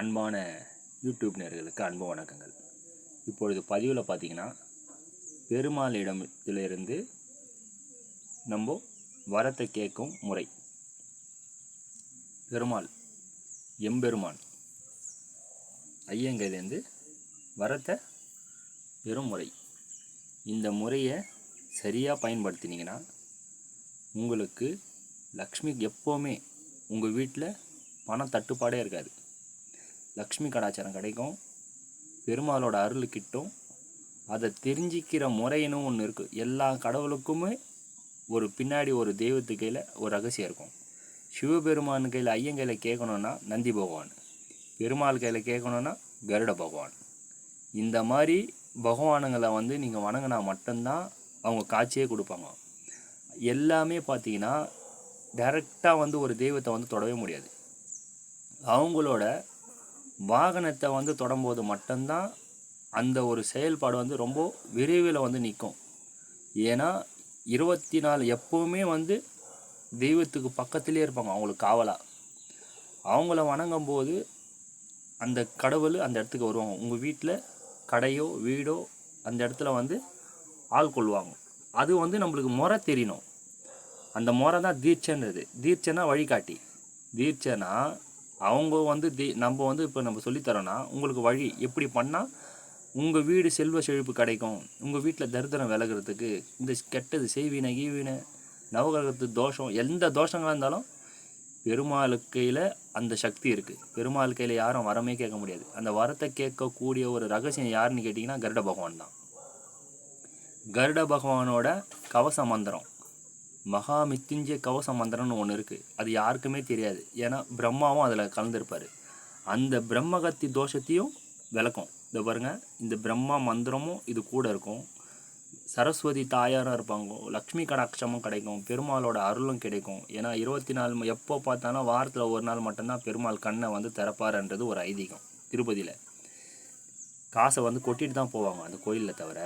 அன்பான யூடியூப் நேர்களுக்கு அன்பு வணக்கங்கள். இப்பொழுது பதிவில் பார்த்தீங்கன்னா பெருமாள் இடத்திலிருந்து நம்ம வரத்தை கேட்கும் முறை. பெருமாள் எம்பெருமான். ஐயங்கையிலேருந்து வரத்தை பெரும் முறை. இந்த முறையை சரியாக பயன்படுத்தினீங்கன்னா உங்களுக்கு லக்ஷ்மி எப்போவுமே உங்கள் வீட்டில் பணம் தட்டுப்பாடே இருக்காது. லக்ஷ்மி கடாச்சாரம் கிடைக்கும். பெருமாளோட அருள் கிட்டும் அதை தெரிஞ்சிக்கிற முறைன்னு ஒன்று இருக்குது எல்லா கடவுளுக்குமே ஒரு பின்னாடி ஒரு தெய்வத்து கையில் ஒரு ரகசியம் இருக்கும். சிவபெருமான் கையில் ஐயன் கையில் கேட்கணுன்னா நந்தி பகவான். பெருமாள் கையில் கேட்கணுன்னா கருட பகவான். இந்த மாதிரி பகவானுங்களை வந்து நீங்கள் வணங்கினா மட்டும்தான் அவங்க காட்சியே கொடுப்பாங்க. எல்லாமே பார்த்தீங்கன்னா டைரெக்டாக வந்து ஒரு தெய்வத்தை வந்து தொடவே முடியாது. அவங்களோட வாகனத்தை வந்து தொடும்போது மட்டும்தான் அந்த ஒரு செயல்பாடு வந்து ரொம்ப விரைவில் வந்து நிற்கும். ஏன்னா இருபத்தி நாலு எப்போவுமே வந்து தெய்வத்துக்கு பக்கத்துலேயே இருப்பாங்க அவங்களுக்கு காவலாக அவங்கள வணங்கும் போது அந்த கடவுள் அந்த இடத்துக்கு வருவாங்க. உங்கள் வீட்டில் கடையோ வீடோ அந்த இடத்துல வந்து ஆள் கொள்வாங்க. அது வந்து நம்மளுக்கு முறை தெரியணும். அந்த முறை தான் தீட்சைன்றது. தீட்சைனா வழிகாட்டி. தீட்சைனா அவங்க வந்து தி நம்ம வந்து இப்போ நம்ம சொல்லித்தரோன்னா உங்களுக்கு வழி எப்படி பண்ணால் உங்கள் வீடு செல்வ செழிப்பு கிடைக்கும். உங்கள் வீட்டில் தரித்திரம் விலகிறதுக்கு இந்த கெட்டது செய்வினை ஈவினை நவகிரகத்து தோஷம் எந்த தோஷங்களாக இருந்தாலும் பெருமாள் கையில் அந்த சக்தி இருக்குது பெருமாள் கையில் யாரும் வரமே கேட்க முடியாது. அந்த வரத்தை கேட்கக்கூடிய ஒரு ரகசியம் யாருன்னு கேட்டிங்கன்னா கருட பகவான் தான். கருட பகவானோட கவச மந்திரம். மகா மித்திஞ்ச கவச மந்திரம்னு ஒன்று இருக்குது அது யாருக்குமே தெரியாது. ஏன்னா பிரம்மாவும் அதில் கலந்துருப்பார். அந்த பிரம்மகத்தி தோஷத்தையும் விளக்கும். இந்த பாருங்கள் இந்த பிரம்மா மந்திரமும் இது கூட இருக்கும். சரஸ்வதி தாயாரும் இருப்பாங்க லக்ஷ்மி கடாட்சமும் கிடைக்கும் பெருமாளோட அருளும் கிடைக்கும். ஏன்னா இருபத்தி நாலு எப்போ பார்த்தாலும் வாரத்தில் ஒரு நாள் மட்டும்தான் பெருமாள் கண்ணை வந்து திறப்பாருன்றது ஒரு ஐதீகம் திருப்பதியில். காசை வந்து கொட்டிட்டு தான் போவாங்க அந்த கோயிலில் தவிர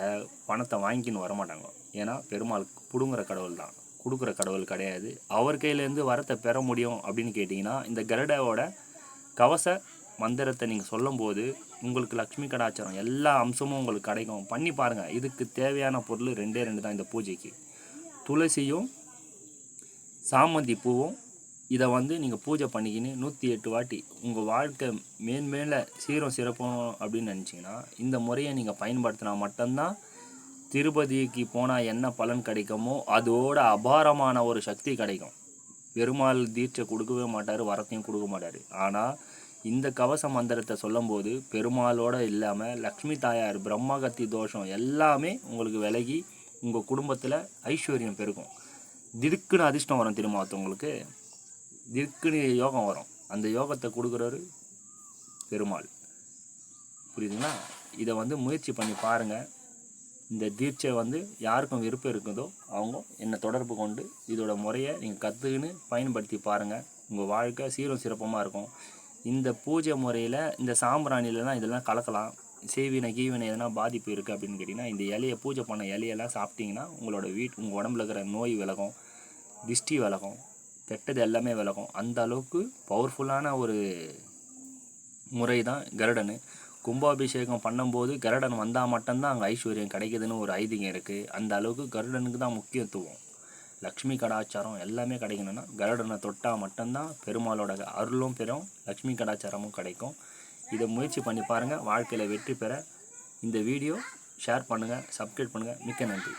பணத்தை வாங்கிக்கின்னு வரமாட்டாங்க. ஏன்னா பெருமாள் பிடுங்குற கடவுள் தான் கொடுக்குற கடவுள் கிடையாது. அவர் கையிலேருந்து வரத்தை பெற முடியும் அப்படின்னு கேட்டிங்கன்னா இந்த கருடாவோட கவச மந்திரத்தை நீங்கள் சொல்லும்போது உங்களுக்கு லக்ஷ்மி கடாச்சாரம் எல்லா அம்சமும் உங்களுக்கு கிடைக்கும். பண்ணி பாருங்கள் இதுக்கு தேவையான பொருள் ரெண்டே ரெண்டு தான் இந்த பூஜைக்கு. துளசியும் சாமந்தி பூவும் இதை வந்து நீங்கள் பூஜை பண்ணிக்கின்னு நூற்றி எட்டு வாட்டி உங்கள் வாழ்க்கை மேன்மேலே சீரம் சிறப்பும் அப்படின்னு நினச்சிங்கன்னா இந்த முறையை நீங்கள் பயன்படுத்தினா மட்டும்தான் திருப்பதிக்கு போனால் என்ன பலன் கிடைக்குமோ அதோட அபாரமான ஒரு சக்தி கிடைக்கும். பெருமாள் தீட்சை கொடுக்கவே மாட்டார் வரத்தையும் கொடுக்க மாட்டார். ஆனால் இந்த கவச மந்திரத்தை சொல்லும்போது பெருமாளோடு இல்லாமல் லக்ஷ்மி தாயார் பிரம்மகத்தி தோஷம் எல்லாமே உங்களுக்கு விலகி உங்கள் குடும்பத்தில் ஐஸ்வர்யம் பெருகும். திடுக்குன்னு அதிர்ஷ்டம் வரும் திரும்ப ஒருத்தவங்களுக்கு திடுக்குன்னு யோகம் வரும். அந்த யோகத்தை கொடுக்குறவர் பெருமாள். புரியுதுங்களா? இதை வந்து முயற்சி பண்ணி பாருங்கள் இந்த தீட்சை வந்து யாருக்கும் விருப்பம் இருக்குதோ அவங்க என்னை தொடர்பு கொண்டு இதோட முறையை நீங்கள் கற்றுக்கின்னு பயன்படுத்தி பாருங்கள் உங்கள் வாழ்க்கை சீரும் சிறப்பமாக இருக்கும். இந்த பூஜை முறையில் இந்த சாம்பிராணிலலாம் இதெல்லாம் கலக்கலாம். செய்வினை கீவினை எதனா பாதிப்பு இருக்குது அப்படின்னு கேட்டிங்கன்னா இந்த இலையை பூஜை பண்ண இலையெல்லாம் சாப்பிட்டிங்கன்னா உங்களோட வீட் உங்கள் உடம்புல இருக்கிற நோய் விலகும் திஷ்டி விலகும் கெட்டது எல்லாமே விலகும். அந்த அளவுக்கு பவர்ஃபுல்லான ஒரு முறை தான் கருடனு. கும்பாபிஷேகம் பண்ணும்போது கருடன் வந்தால் மட்டும்தான் அங்கே ஐஸ்வர்யம் கிடைக்குதுன்னு ஒரு ஐதீகம் இருக்குது அந்த அளவுக்கு கருடனுக்கு தான் முக்கியத்துவம். லக்ஷ்மி கடாச்சாரம் எல்லாமே கிடைக்கணும்னா கருடனை தொட்டால் மட்டும்தான் பெருமாளோட அருளும் பெறும் லக்ஷ்மி கடாச்சாரமும் கிடைக்கும். இதை முயற்சி பண்ணி பாருங்கள் வாழ்க்கையில் வெற்றி பெற இந்த வீடியோ ஷேர் பண்ணுங்கள் சப்ஸ்கிரைப் பண்ணுங்கள் மிக்க நன்றி.